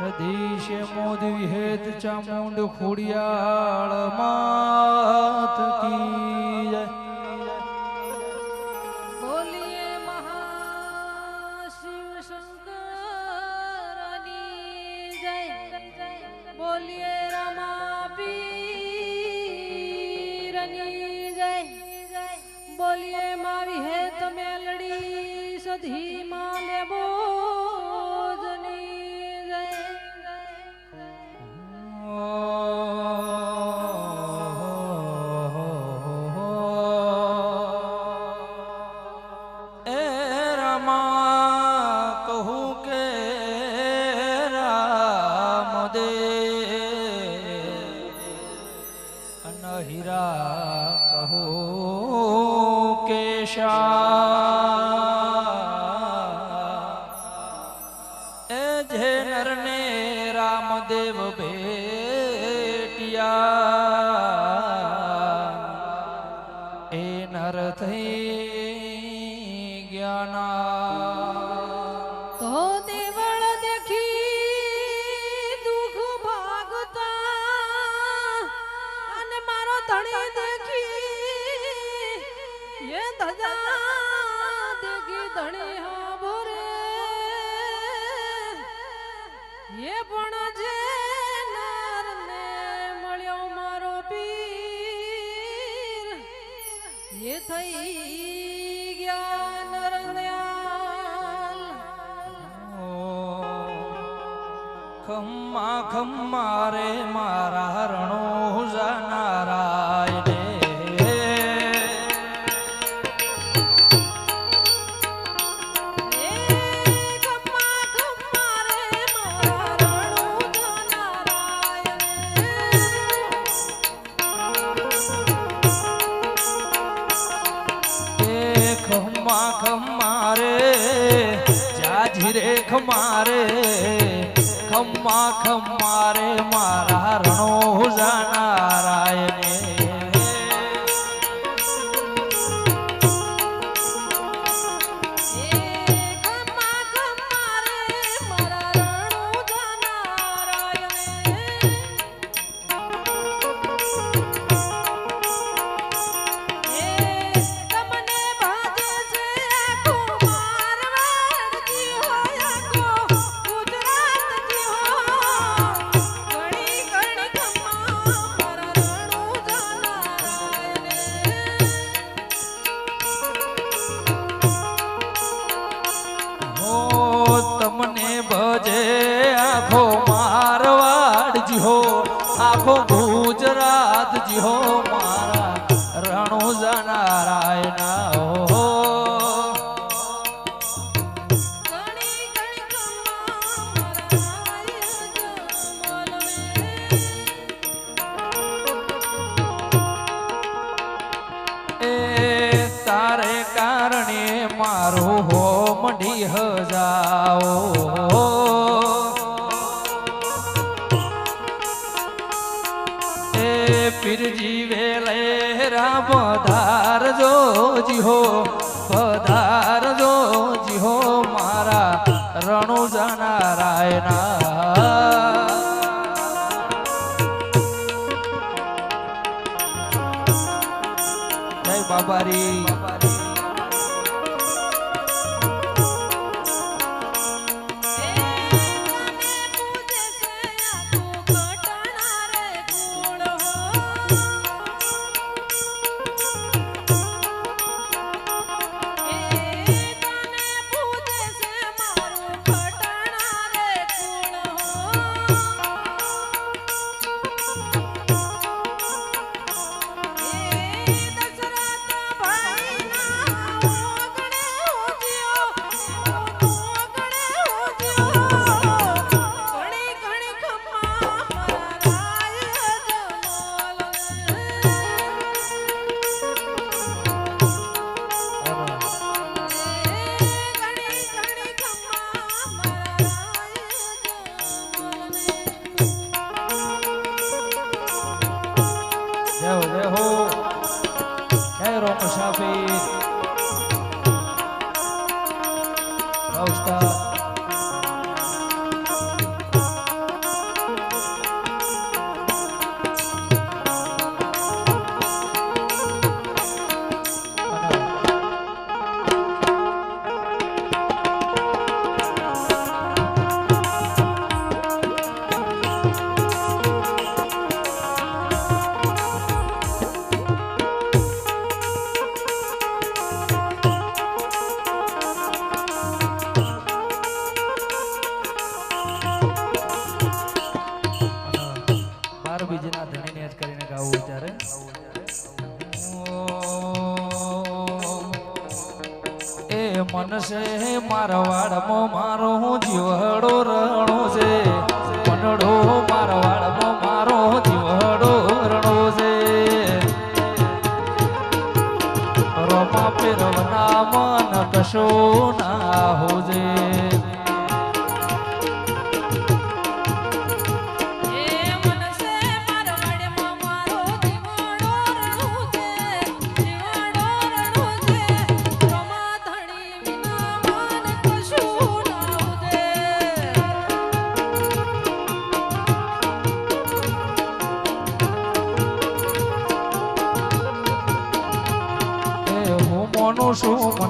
સદીશે મોદી હેત ચામુંડ ખોડિયાળ માત કી. Krishna ખમ્મા ખમ્મા રે મારા રણો જનારાય ખમા ખમારે જાજી રે ખમારે માખ મારે મારા રણો જાણા પીરજી વેલે રા પધાર જો જીહો પધાર જો જીહો મારા રણુ જનારાયના જય બાબારી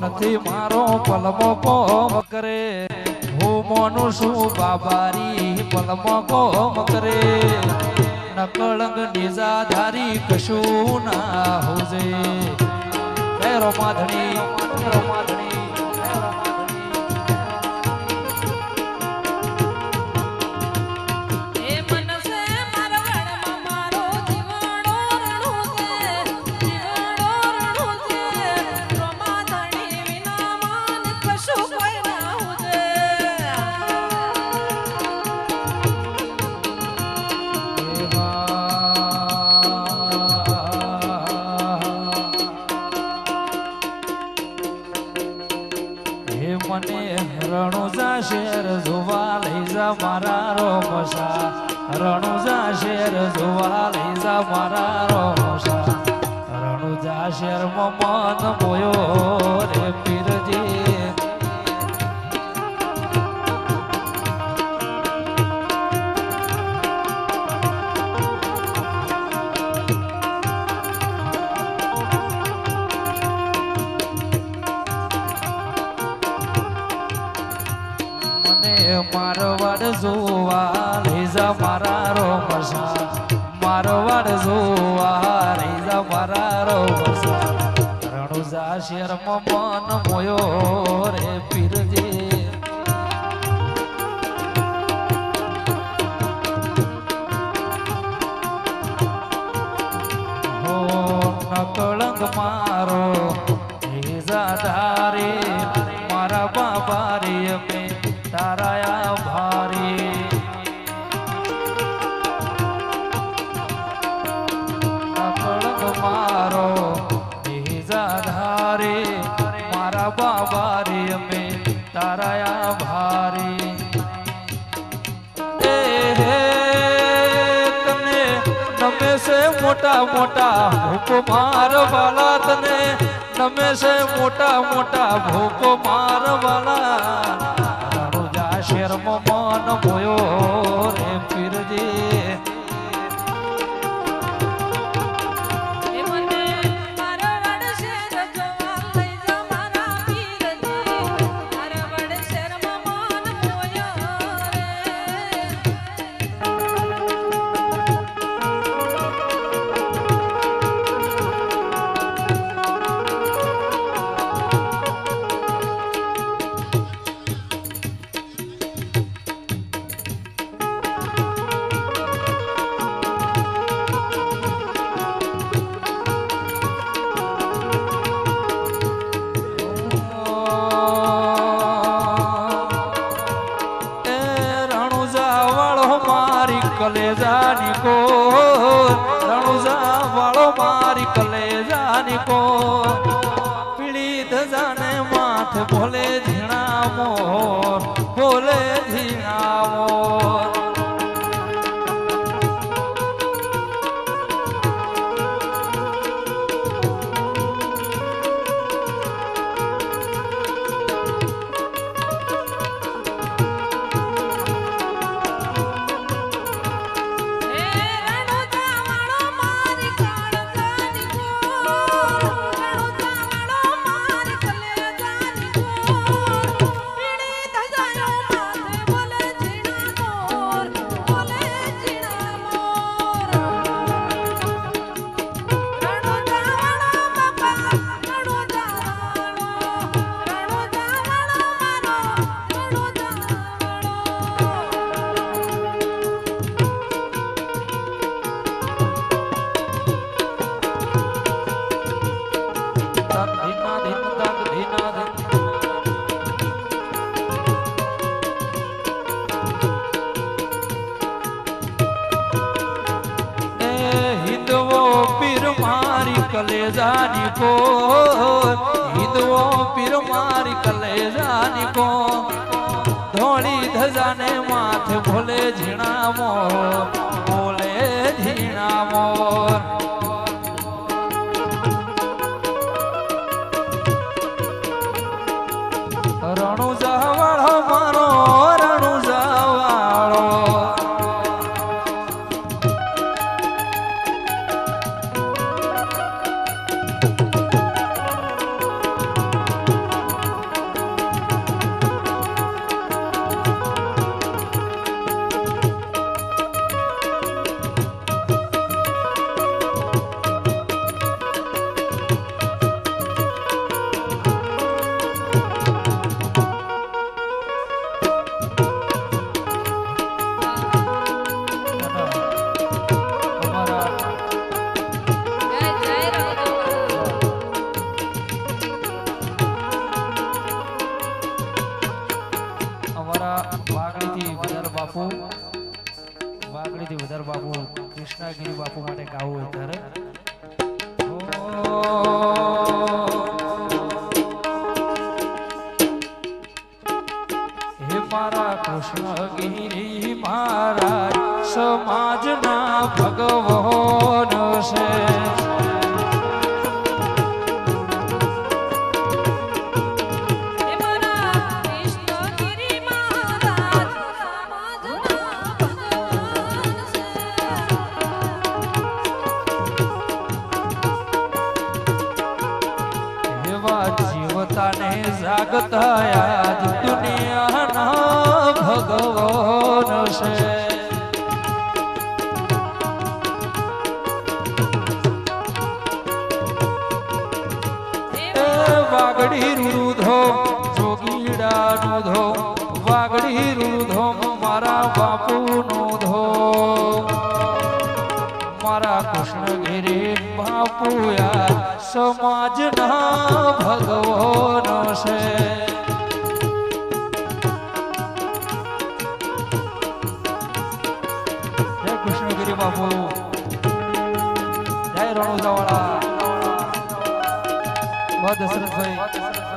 નથી, મારો પલમો કોમ કરે. હું મોનું છું બાબારી, પલમો કોમ કરે. નકળંગ નિજાધારી કશું ના હોજે. પેરો માધણી પેરો માધણી. જા મારા રોમસા. રણુજા શેર જોવા લઈ જા મારા રોમસા. રણુજા શેર મન મોયો રે પીરજી. છો આહારી જમરારો વસો રણુજા શેર મન મોયો રે પીર માર વાલા તને નમે છે મોટા મોટા ભોકો માર વાલા શેરમાં મન મોયો રે પીરજી. Krishna કલેજાની કો હિંદવો પીર મારી કલેજાની કો. ધોળી ધજાને માથે ભોલે ઝીણામો ભોલે ઝીણામો. બાપુ. જય રણુજાવાળા. બહુ દશરથભાઈ.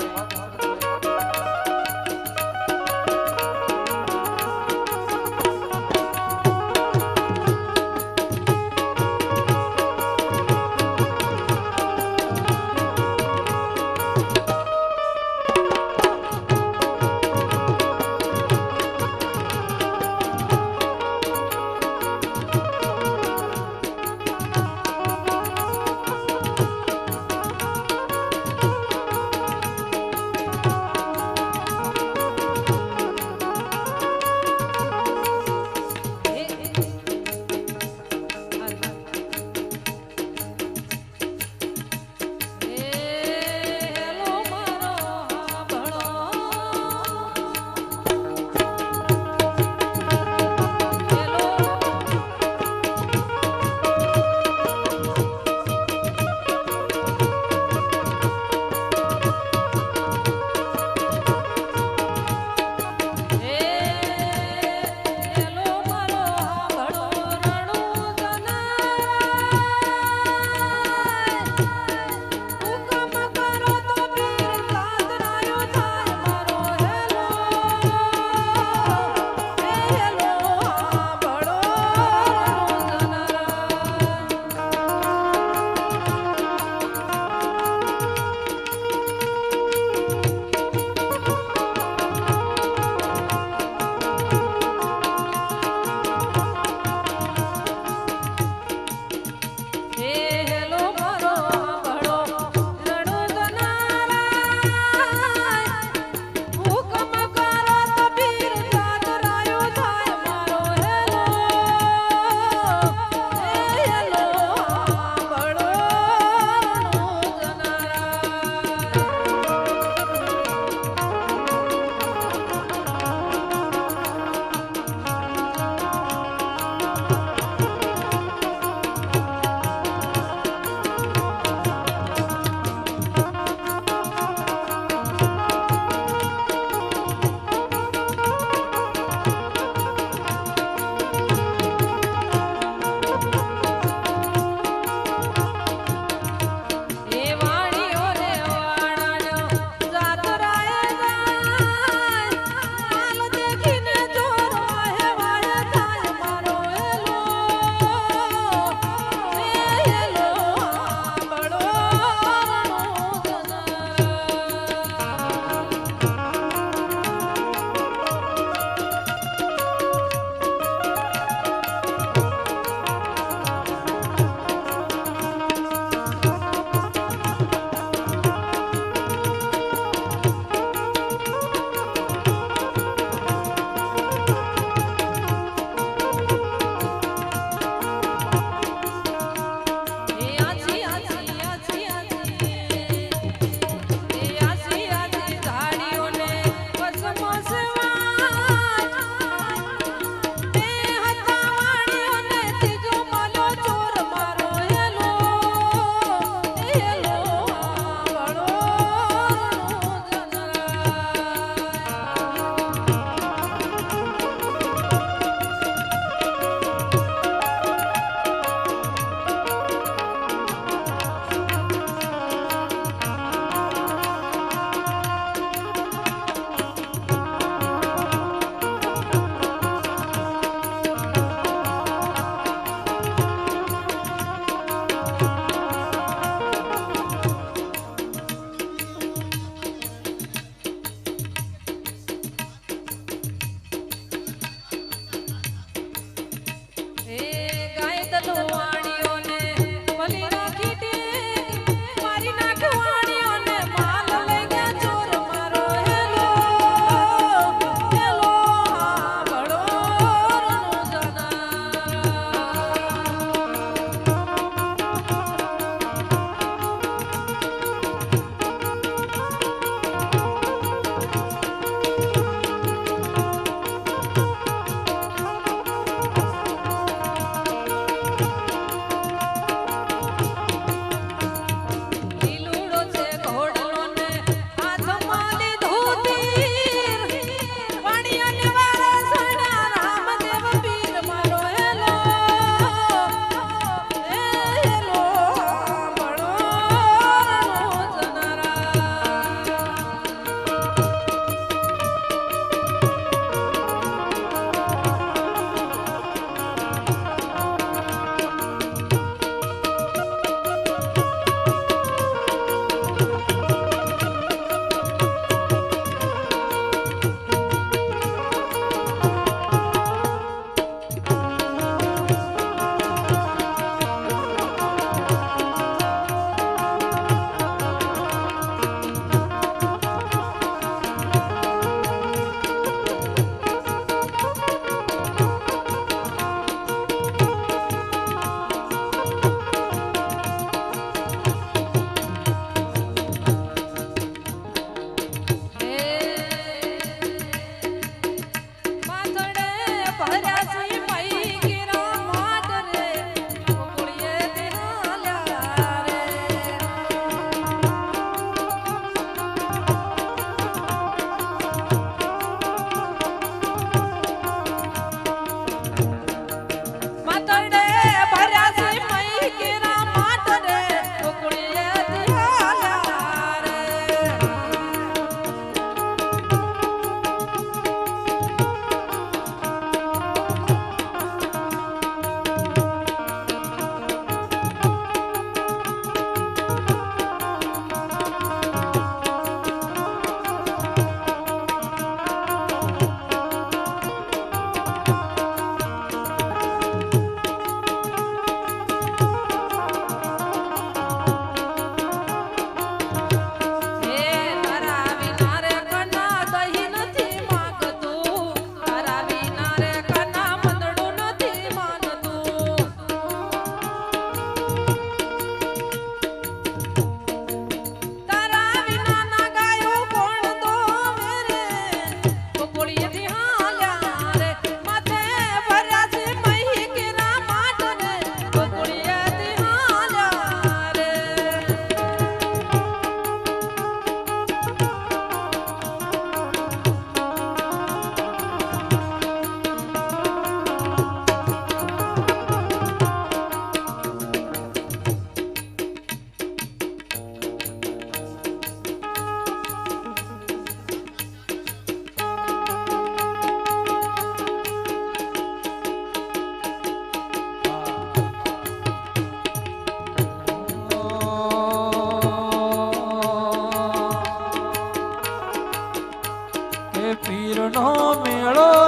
Señor.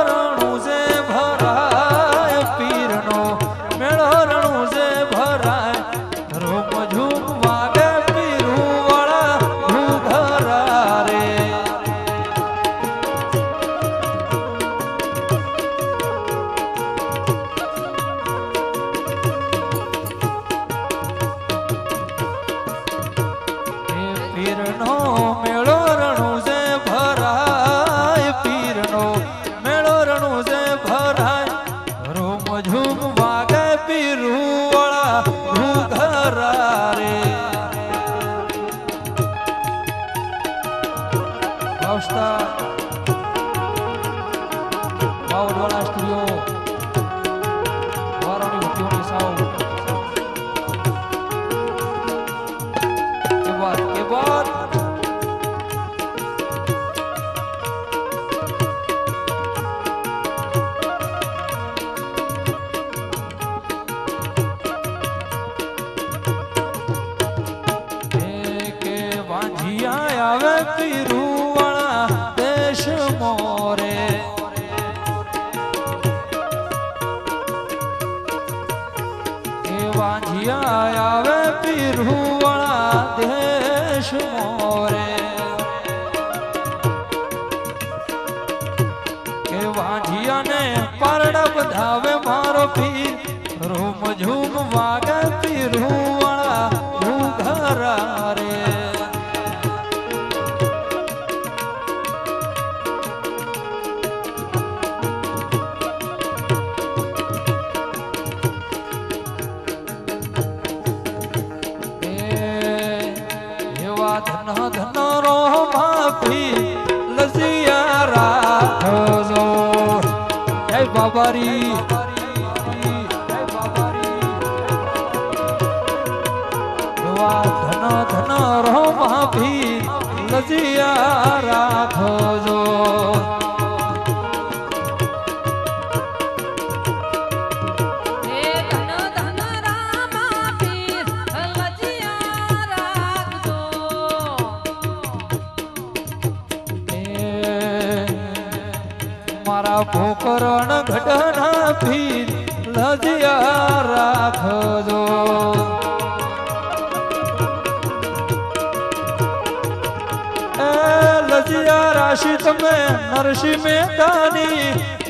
રાશિ તમે નરસિંહ મહેતાની.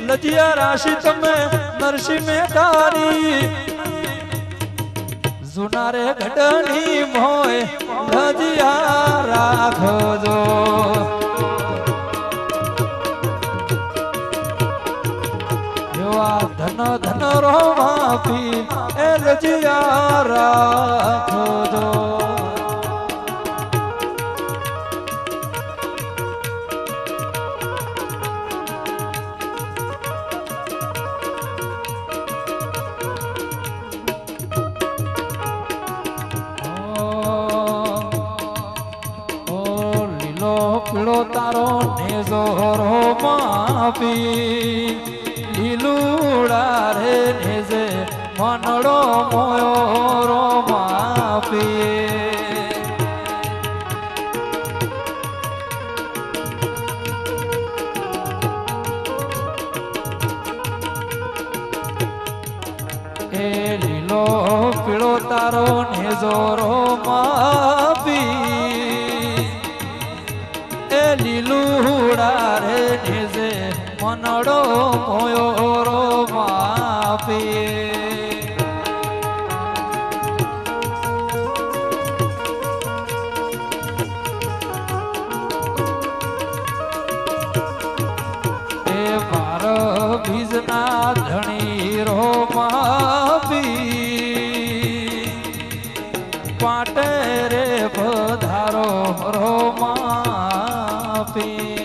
લજિયા રાશિ તમે નરસિંહ મહેતાની. સુનારે ઘટની મોય લજિયા રાખજો. ધન ધન રો માફી એ લજિયા રાખજો. આપી લીલુડા રે નેજે મનડો મોયો માપી એ લીલો પીળો તારો નેજોરો માળો મોયો માપીએ બીજના ધણી રો માપી. પાટે રે વધારો રો માપી.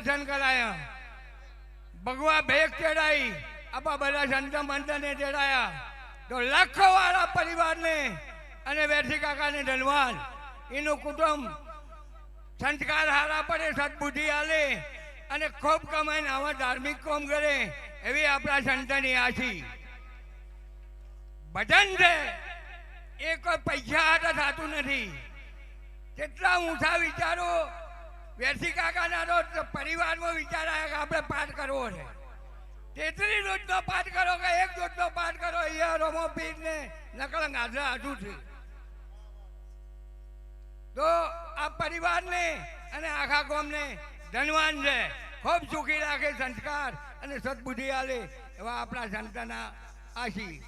દર્શન કરાયા. ભગવા ભેગ ચડાઈ આપા બધા સંત મંતને ચડાયા તો લાખો વાળા પરિવારને અને વેરસી કાકાને ધનવાન એનું કુટુંબ સંસ્કાર હારા પડે, સદબુદ્ધિ હાલે અને ખૂબ કમાઈને આવા ધાર્મિક કોમ કરે એવી આપણા સંતની આશી. ભજન છે. એ કોઈ પૈસા હાથે થતું નથી. કેટલા ઊંચા વિચારો વેરસી કાકાના તો પરિવારનો વિચાર આવ્યા કે આપણે પાઠ કરવો છે. તેત્રી રોજનો પાઠ કરો કે એક રોજનો પાઠ કરો અહીંયા રોમો પીર ને નકળંગ હાજર હાજુ છે. તો આ પરિવારને અને આખા ગામને ધનવાન છે. ખૂબ સુખી રાખે, સંસ્કાર અને સદબુદ્ધિ આલે એવા આપણા સંતના આશીષ